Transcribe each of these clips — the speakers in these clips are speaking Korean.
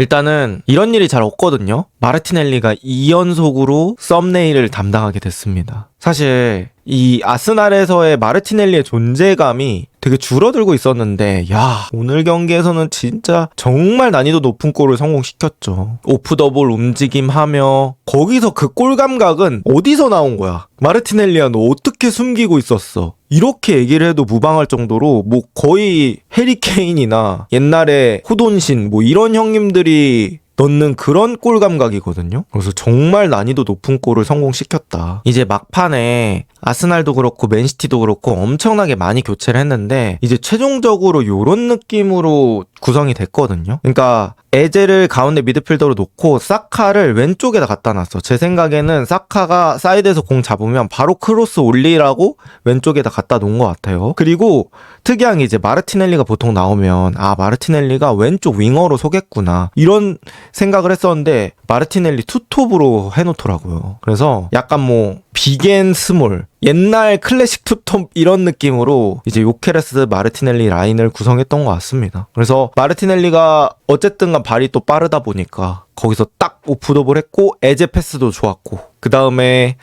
일단은 이런 일이 잘 없거든요. 마르티넬리가 2연속으로 썸네일을 담당하게 됐습니다. 사실 이 아스날에서의 마르티넬리의 존재감이 되게 줄어들고 있었는데 야 오늘 경기에서는 진짜 정말 난이도 높은 골을 성공시켰죠. 오프 더 볼 움직임하며 거기서 그 골 감각은 어디서 나온 거야? 마르티넬리야 너 어떻게 숨기고 있었어? 이렇게 얘기를 해도 무방할 정도로 뭐 거의 해리케인이나 옛날에 호돈신 뭐 이런 형님들이 넣는 그런 골 감각이거든요. 그래서 정말 난이도 높은 골을 성공시켰다. 이제 막판에 아스날도 그렇고 맨시티도 그렇고 엄청나게 많이 교체를 했는데 이제 최종적으로 요런 느낌으로 구성이 됐거든요. 그러니까 에제를 가운데 미드필더로 놓고 사카를 왼쪽에다 갖다 놨어. 제 생각에는 사카가 사이드에서 공 잡으면 바로 크로스 올리라고 왼쪽에다 갖다 놓은 것 같아요. 그리고 특이한 게 이제 마르티넬리가 보통 나오면 아 마르티넬리가 왼쪽 윙어로 서겠구나 이런 생각을 했었는데 마르티넬리 투톱으로 해놓더라고요. 그래서 약간 뭐 비겐 스몰 옛날 클래식 투톱 이런 느낌으로 이제 요케레스 마르티넬리 라인을 구성했던 것 같습니다. 그래서 마르티넬리가 어쨌든간 발이 또 빠르다 보니까 거기서 딱 오프더블 했고 에제 패스도 좋았고 그 다음에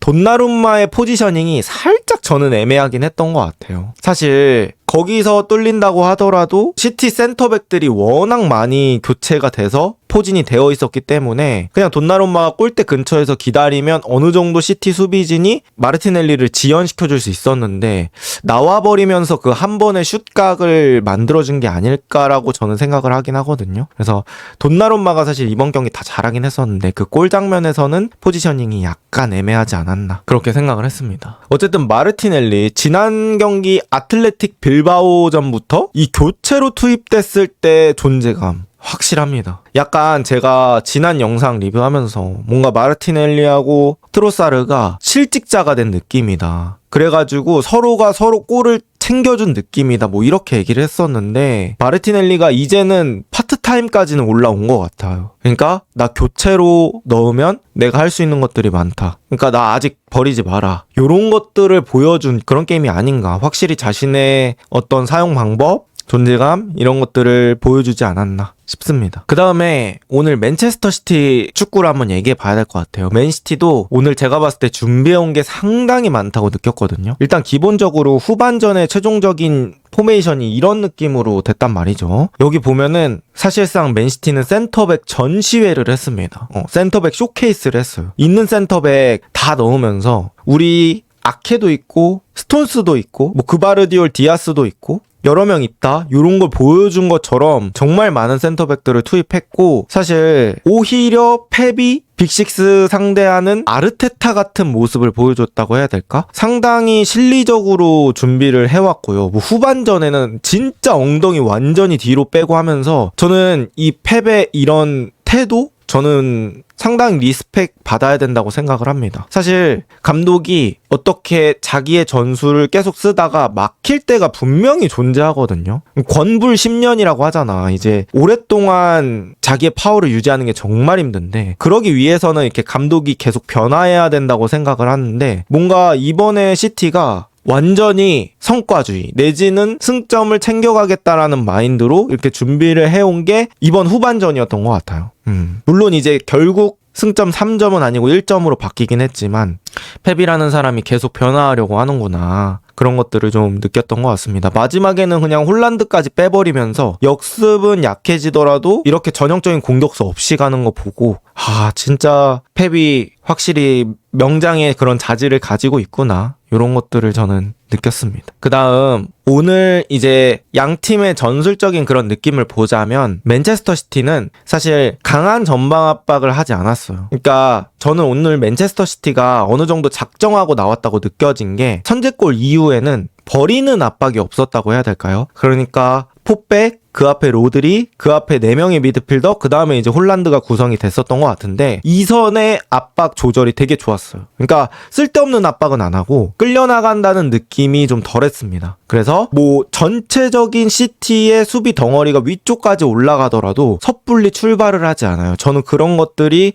돈나룸마의 포지셔닝이 살짝 저는 애매하긴 했던 것 같아요. 사실 거기서 뚫린다고 하더라도 시티 센터백들이 워낙 많이 교체가 돼서 포진이 되어 있었기 때문에 그냥 돈나룸마가 골대 근처에서 기다리면 어느 정도 시티 수비진이 마르티넬리를 지연시켜 줄 수 있었는데 나와 버리면서 그 한 번의 슛각을 만들어 준게 아닐까라고 저는 생각을 하긴 하거든요. 그래서 돈나룸마가 사실 이번 경기 다 잘하긴 했었는데 그 골 장면에서는 포지셔닝이 약간 애매하지 않았나 그렇게 생각을 했습니다. 어쨌든 마르티넬리 지난 경기 아틀레틱 빌바오전부터 이 교체로 투입됐을 때 존재감 확실합니다. 약간 제가 지난 영상 리뷰하면서 뭔가 마르티넬리하고 트로사르가 실직자가 된 느낌이다. 그래가지고 서로가 서로 골을 챙겨준 느낌이다. 뭐 이렇게 얘기를 했었는데 마르티넬리가 이제는 파트타임까지는 올라온 것 같아요. 그러니까 나 교체로 넣으면 내가 할 수 있는 것들이 많다. 그러니까 나 아직 버리지 마라. 요런 것들을 보여준 그런 게임이 아닌가. 확실히 자신의 어떤 사용 방법, 존재감 이런 것들을 보여주지 않았나 싶습니다. 그 다음에 오늘 맨체스터 시티 축구를 한번 얘기해 봐야 될 것 같아요. 맨시티도 오늘 제가 봤을 때 준비해온 게 상당히 많다고 느꼈거든요. 일단 기본적으로 후반전의 최종적인 포메이션이 이런 느낌으로 됐단 말이죠. 여기 보면은 사실상 맨시티는 센터백 전시회를 했습니다. 어, 센터백 쇼케이스를 했어요. 있는 센터백 다 넣으면서 우리 아케도 있고 스톤스도 있고 뭐 그바르디올 디아스도 있고 여러 명 있다 요런 걸 보여준 것처럼 정말 많은 센터백들을 투입했고 사실 오히려 펩이 빅식스 상대하는 아르테타 같은 모습을 보여줬다고 해야 될까? 상당히 실리적으로 준비를 해왔고요. 뭐 후반전에는 진짜 엉덩이 완전히 뒤로 빼고 하면서 저는 이 펩의 이런 태도? 저는 상당히 리스펙 받아야 된다고 생각을 합니다. 사실 감독이 어떻게 자기의 전술을 계속 쓰다가 막힐 때가 분명히 존재하거든요. 권불 10년이라고 하잖아. 이제 오랫동안 자기의 파워를 유지하는 게 정말 힘든데 그러기 위해서는 이렇게 감독이 계속 변화해야 된다고 생각을 하는데 뭔가 이번에 시티가 완전히 성과주의 내지는 승점을 챙겨가겠다라는 마인드로 이렇게 준비를 해온 게 이번 후반전이었던 것 같아요. 음. 물론 이제 결국 승점 3점은 아니고 1점으로 바뀌긴 했지만 펩이라는 사람이 계속 변화하려고 하는구나. 그런 것들을 좀 느꼈던 것 같습니다. 마지막에는 그냥 홀란드까지 빼버리면서 역습은 약해지더라도 이렇게 전형적인 공격수 없이 가는 거 보고 아 진짜 펩이 확실히 명장의 그런 자질을 가지고 있구나. 이런 것들을 저는 느꼈습니다. 그 다음, 오늘 이제 양 팀의 전술적인 그런 느낌을 보자면, 맨체스터 시티는 사실 강한 전방 압박을 하지 않았어요. 그러니까 저는 오늘 맨체스터 시티가 어느 정도 작정하고 나왔다고 느껴진 게, 선제골 이후에는 버리는 압박이 없었다고 해야 될까요? 그러니까 포백, 그 앞에 로드리, 그 앞에 4명의 미드필더, 그 다음에 이제 홀란드가 구성이 됐었던 것 같은데, 이 선의 압박 조절이 되게 좋았어요. 그러니까 쓸데없는 압박은 안 하고, 끌려나간다는 느낌이 좀 덜했습니다. 그래서 뭐 전체적인 시티의 수비 덩어리가 위쪽까지 올라가더라도 섣불리 출발을 하지 않아요. 저는 그런 것들이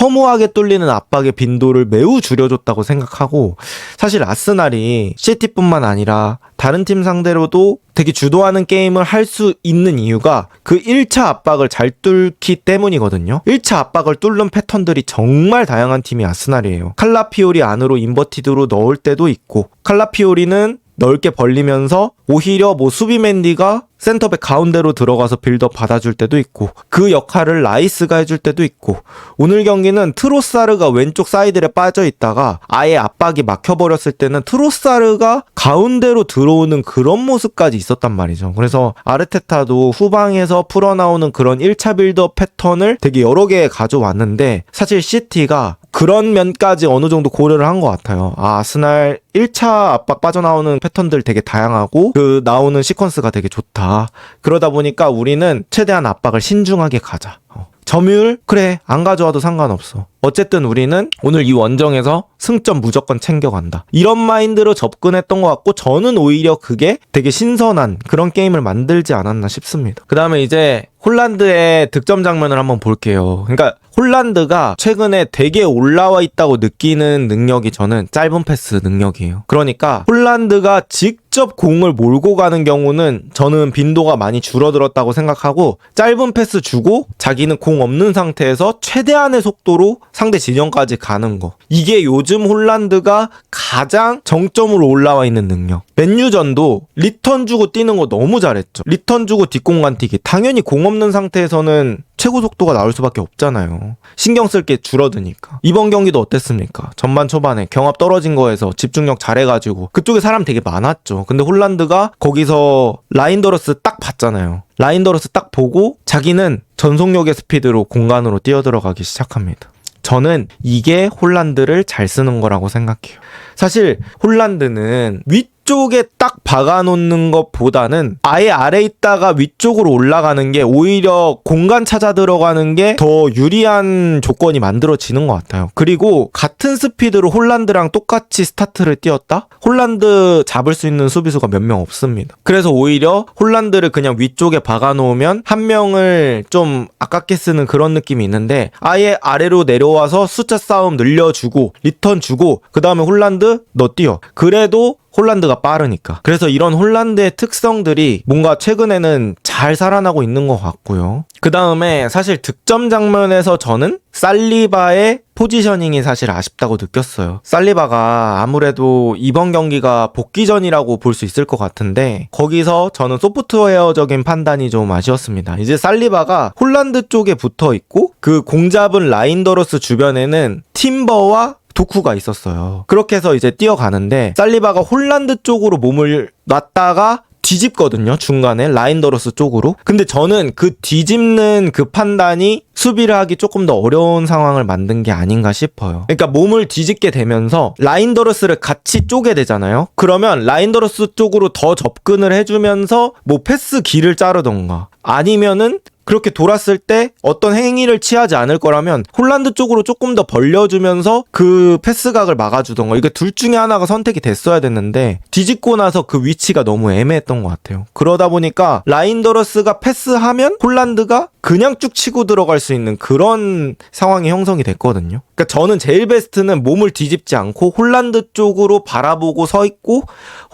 허무하게 뚫리는 압박의 빈도를 매우 줄여줬다고 생각하고 사실 아스날이 시티뿐만 아니라 다른 팀 상대로도 되게 주도하는 게임을 할 수 있는 있는 이유가 그 1차 압박을 잘 뚫기 때문이거든요. 1차 압박을 뚫는 패턴들이 정말 다양한 팀이 아스날이에요. 칼라피오리 안으로 인버티드로 넣을 때도 있고 칼라피오리는 넓게 벌리면서 오히려 뭐 수비 맨디가 센터백 가운데로 들어가서 빌더 받아줄 때도 있고 그 역할을 라이스가 해줄 때도 있고 오늘 경기는 트로사르가 왼쪽 사이드에 빠져 있다가 아예 압박이 막혀버렸을 때는 트로사르가 가운데로 들어오는 그런 모습까지 있었단 말이죠. 그래서 아르테타도 후방에서 풀어나오는 그런 1차 빌더 패턴을 되게 여러 개 가져왔는데 사실 시티가 그런 면까지 어느 정도 고려를 한 것 같아요. 아, 아스날 1차 압박 빠져나오는 패턴들 되게 다양하고 그 나오는 시퀀스가 되게 좋다. 그러다 보니까 우리는 최대한 압박을 신중하게 가자. 어. 점유율 그래 안 가져와도 상관없어. 어쨌든 우리는 오늘 이 원정에서 승점 무조건 챙겨간다. 이런 마인드로 접근했던 것 같고 저는 오히려 그게 되게 신선한 그런 게임을 만들지 않았나 싶습니다. 그 다음에 이제 홀란드의 득점 장면을 한번 볼게요. 그러니까 홀란드가 최근에 되게 올라와 있다고 느끼는 능력이 저는 짧은 패스 능력이에요. 그러니까 홀란드가 직접 공을 몰고 가는 경우는 저는 빈도가 많이 줄어들었다고 생각하고 짧은 패스 주고 자기는 공 없는 상태에서 최대한의 속도로 상대 진영까지 가는 거. 이게 요즘 홀란드가 가장 정점으로 올라와 있는 능력. 맨유전도 리턴 주고 뛰는 거 너무 잘했죠. 리턴 주고 뒷공간 뛰기. 당연히 공 없는 상태에서는 최고 속도가 나올 수밖에 없잖아요. 신경 쓸 게 줄어드니까. 이번 경기도 어땠습니까? 전반 초반에 경합 떨어진 거에서 집중력 잘해가지고 그쪽에 사람 되게 많았죠. 근데 홀란드가 거기서 라인더러스 딱 봤잖아요. 라인더러스 딱 보고 자기는 전속력의 스피드로 공간으로 뛰어들어가기 시작합니다. 저는 이게 홀란드를 잘 쓰는 거라고 생각해요. 사실 홀란드는 위쪽에 딱 박아놓는 것보다는 아예 아래 있다가 위쪽으로 올라가는 게 오히려 공간 찾아 들어가는 게 더 유리한 조건이 만들어지는 것 같아요. 그리고 같은 스피드로 홀란드랑 똑같이 스타트를 뛰었다? 홀란드 잡을 수 있는 수비수가 몇 명 없습니다. 그래서 오히려 홀란드를 그냥 위쪽에 박아놓으면 한 명을 좀 아깝게 쓰는 그런 느낌이 있는데 아예 아래로 내려와서 숫자 싸움 늘려주고 리턴 주고 그 다음에 홀란드 너 뛰어. 그래도 홀란드가 빠르니까. 그래서 이런 홀란드의 특성들이 뭔가 최근에는 잘 살아나고 있는 것 같고요. 그 다음에 사실 득점 장면에서 저는 살리바의 포지셔닝이 사실 아쉽다고 느꼈어요. 살리바가 아무래도 이번 경기가 복귀전이라고 볼 수 있을 것 같은데 거기서 저는 소프트웨어적인 판단이 좀 아쉬웠습니다. 이제 살리바가 홀란드 쪽에 붙어 있고 그 공잡은 라인더러스 주변에는 팀버와 도쿠가 있었어요. 그렇게 해서 이제 뛰어가는데 살리바가 홀란드 쪽으로 몸을 놨다가 뒤집거든요. 중간에 라인더러스 쪽으로. 근데 저는 그 뒤집는 그 판단이 수비를 하기 조금 더 어려운 상황을 만든 게 아닌가 싶어요. 그러니까 몸을 뒤집게 되면서 라인더러스를 같이 쪼개 되잖아요. 그러면 라인더러스 쪽으로 더 접근을 해주면서 뭐 패스 길을 자르던가 아니면은 그렇게 돌았을 때 어떤 행위를 취하지 않을 거라면 홀란드 쪽으로 조금 더 벌려주면서 그 패스각을 막아주던가 이게 둘 중에 하나가 선택이 됐어야 됐는데 뒤집고 나서 그 위치가 너무 애매했던 것 같아요. 그러다 보니까 라인더러스가 패스하면 홀란드가 그냥 쭉 치고 들어갈 수 있는 그런 상황이 형성이 됐거든요. 그러니까 저는 제일 베스트는 몸을 뒤집지 않고 홀란드 쪽으로 바라보고 서 있고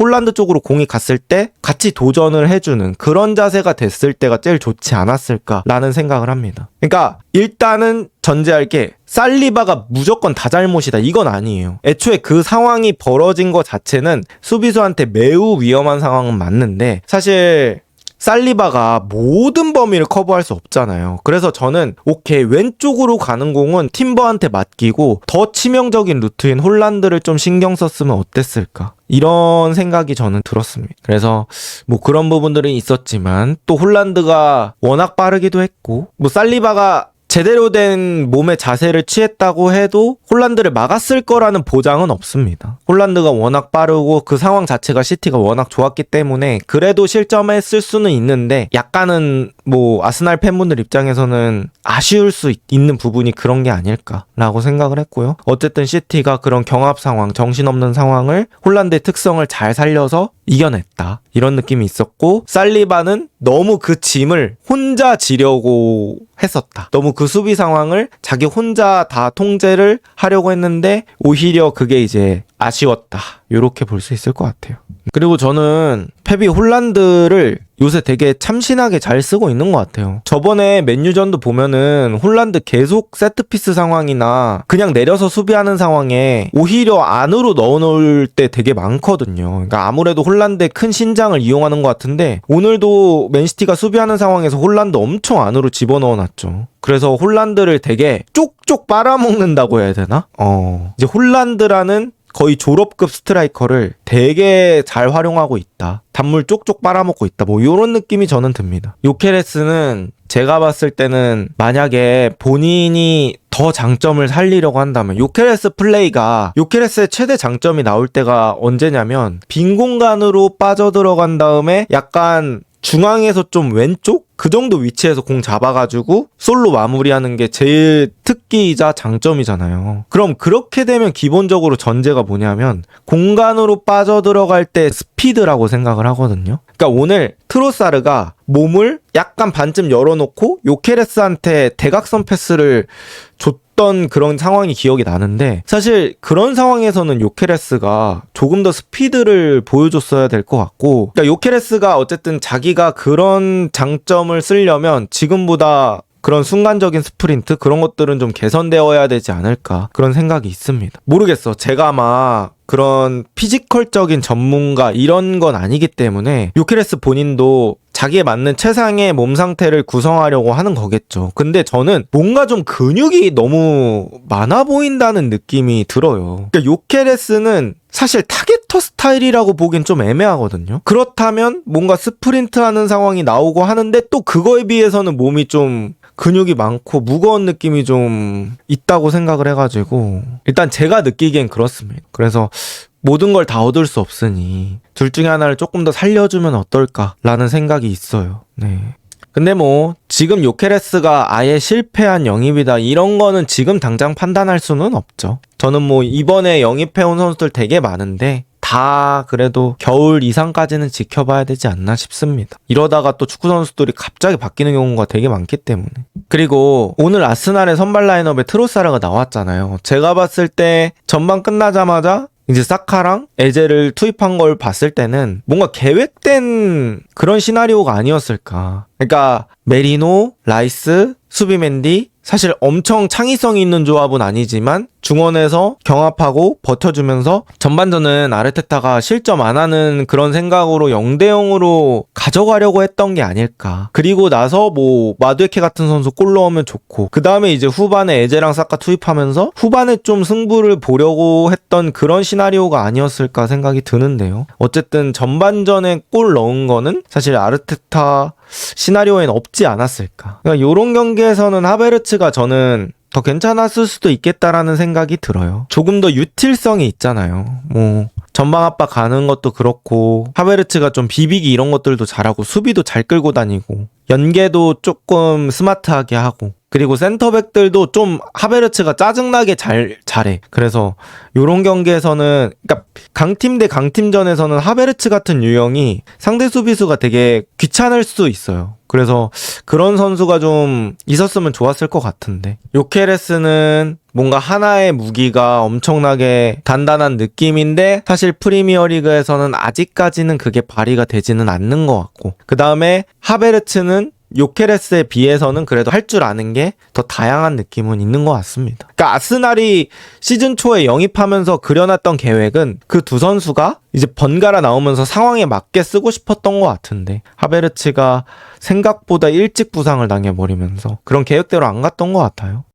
홀란드 쪽으로 공이 갔을 때 같이 도전을 해주는 그런 자세가 됐을 때가 제일 좋지 않았을 까라는 생각을 합니다. 그러니까 일단은 전제할 게 살리바가 무조건 다 잘못이다 이건 아니에요. 애초에 그 상황이 벌어진 것 자체는 수비수한테 매우 위험한 상황은 맞는데 사실 살리바가 모든 범위를 커버할 수 없잖아요. 그래서 저는 오케이 왼쪽으로 가는 공은 팀버한테 맡기고 더 치명적인 루트인 홀란드를 좀 신경 썼으면 어땠을까? 이런 생각이 저는 들었습니다. 그래서 뭐 그런 부분들은 있었지만 또 홀란드가 워낙 빠르기도 했고 뭐 살리바가 제대로 된 몸의 자세를 취했다고 해도 홀란드를 막았을 거라는 보장은 없습니다. 홀란드가 워낙 빠르고 그 상황 자체가 시티가 워낙 좋았기 때문에 그래도 실점했을 수는 있는데 약간은 뭐 아스날 팬분들 입장에서는 아쉬울 수 있, 는 부분이 그런 게 아닐까라고 생각을 했고요. 어쨌든 시티가 그런 경합 상황, 정신없는 상황을 홀란드의 특성을 잘 살려서 이겨냈다. 이런 느낌이 있었고 살리바는 너무 그 짐을 혼자 지려고 했었다. 너무 그 수비 상황을 자기 혼자 다 통제를 하려고 했는데 오히려 그게 이제 아쉬웠다. 이렇게 볼 수 있을 것 같아요. 그리고 저는 펩이 홀란드를 요새 되게 참신하게 잘 쓰고 있는 것 같아요. 저번에 맨유전도 보면은 홀란드 계속 세트피스 상황이나 그냥 내려서 수비하는 상황에 오히려 안으로 넣어놓을 때 되게 많거든요. 그러니까 아무래도 홀란드의 큰 신장을 이용하는 것 같은데 오늘도 맨시티가 수비하는 상황에서 홀란드 엄청 안으로 집어넣어놨죠. 그래서 홀란드를 되게 쪽쪽 빨아먹는다고 해야 되나? 어. 이제 홀란드라는 거의 졸업급 스트라이커를 되게 잘 활용하고 있다. 단물 쪽쪽 빨아먹고 있다. 뭐 이런 느낌이 저는 듭니다. 요케레스는 제가 봤을 때는 만약에 본인이 더 장점을 살리려고 한다면 요케레스 플레이가 요케레스의 최대 장점이 나올 때가 언제냐면 빈 공간으로 빠져들어간 다음에 약간 중앙에서 좀 왼쪽 그 정도 위치에서 공 잡아가지고 솔로 마무리하는 게 제일 특기이자 장점이잖아요. 그럼 그렇게 되면 기본적으로 전제가 뭐냐면 공간으로 빠져들어갈 때 스피드라고 생각을 하거든요. 그러니까 오늘 트로사르가 몸을 약간 반쯤 열어놓고 요케레스한테 대각선 패스를 줬 던 그런 상황이 기억이 나는데 사실 그런 상황에서는 요케레스가 조금 더 스피드를 보여줬어야 될 것 같고 그러니까 요케레스가 어쨌든 자기가 그런 장점을 쓰려면 지금보다 그런 순간적인 스프린트 그런 것들은 좀 개선되어야 되지 않을까 그런 생각이 있습니다. 모르겠어. 제가 막 그런 피지컬적인 전문가 이런 건 아니기 때문에 요케레스 본인도 자기에 맞는 최상의 몸 상태를 구성하려고 하는 거겠죠. 근데 저는 뭔가 좀 근육이 너무 많아 보인다는 느낌이 들어요. 그러니까 요케레스는 사실 타겟터 스타일이라고 보기엔 좀 애매하거든요. 그렇다면 뭔가 스프린트 하는 상황이 나오고 하는데 또 그거에 비해서는 몸이 좀 근육이 많고 무거운 느낌이 좀 있다고 생각을 해가지고 일단 제가 느끼기엔 그렇습니다. 그래서 모든 걸 다 얻을 수 없으니 둘 중에 하나를 조금 더 살려주면 어떨까라는 생각이 있어요. 네. 근데 뭐 지금 요케레스가 아예 실패한 영입이다 이런 거는 지금 당장 판단할 수는 없죠. 저는 뭐 이번에 영입해온 선수들 되게 많은데 다 그래도 겨울 이상까지는 지켜봐야 되지 않나 싶습니다. 이러다가 또 축구 선수들이 갑자기 바뀌는 경우가 되게 많기 때문에. 그리고 오늘 아스날의 선발 라인업에 트로사르가 나왔잖아요. 제가 봤을 때 전반 끝나자마자 이제 사카랑 에제를 투입한 걸 봤을 때는 뭔가 계획된 그런 시나리오가 아니었을까. 그러니까 메리노, 라이스, 수비맨디 사실 엄청 창의성 있는 조합은 아니지만 중원에서 경합하고 버텨주면서 전반전은 아르테타가 실점 안 하는 그런 생각으로 0대 0으로 가져가려고 했던 게 아닐까. 그리고 나서 뭐 마두에케 같은 선수 골 넣으면 좋고 그 다음에 이제 후반에 에제랑 사카 투입하면서 후반에 좀 승부를 보려고 했던 그런 시나리오가 아니었을까 생각이 드는데요. 어쨌든 전반전에 골 넣은 거는 사실 아르테타 시나리오엔 없지 않았을까. 그러니까 요런 경기에서는 하베르츠가 저는 더 괜찮았을 수도 있겠다라는 생각이 들어요. 조금 더 유틸성이 있잖아요. 뭐 전방 압박 가는 것도 그렇고 하베르츠가 좀 비비기 이런 것들도 잘하고 수비도 잘 끌고 다니고 연계도 조금 스마트하게 하고 그리고 센터백들도 좀 하베르츠가 짜증나게 잘 잘해. 그래서 요런 경기에서는 그러니까 강팀 대 강팀전에서는 하베르츠 같은 유형이 상대 수비수가 되게 귀찮을 수 있어요. 그래서 그런 선수가 좀 있었으면 좋았을 것 같은데 요케레스는 뭔가 하나의 무기가 엄청나게 단단한 느낌인데 사실 프리미어 리그에서는 아직까지는 그게 발휘가 되지는 않는 것 같고 그 다음에 하베르츠는 요케레스에 비해서는 그래도 할 줄 아는 게 더 다양한 느낌은 있는 것 같습니다. 그러니까 아스날이 시즌 초에 영입하면서 그려놨던 계획은 그 두 선수가 이제 번갈아 나오면서 상황에 맞게 쓰고 싶었던 것 같은데 하베르츠가 생각보다 일찍 부상을 당해버리면서 그런 계획대로 안 갔던 것 같아요.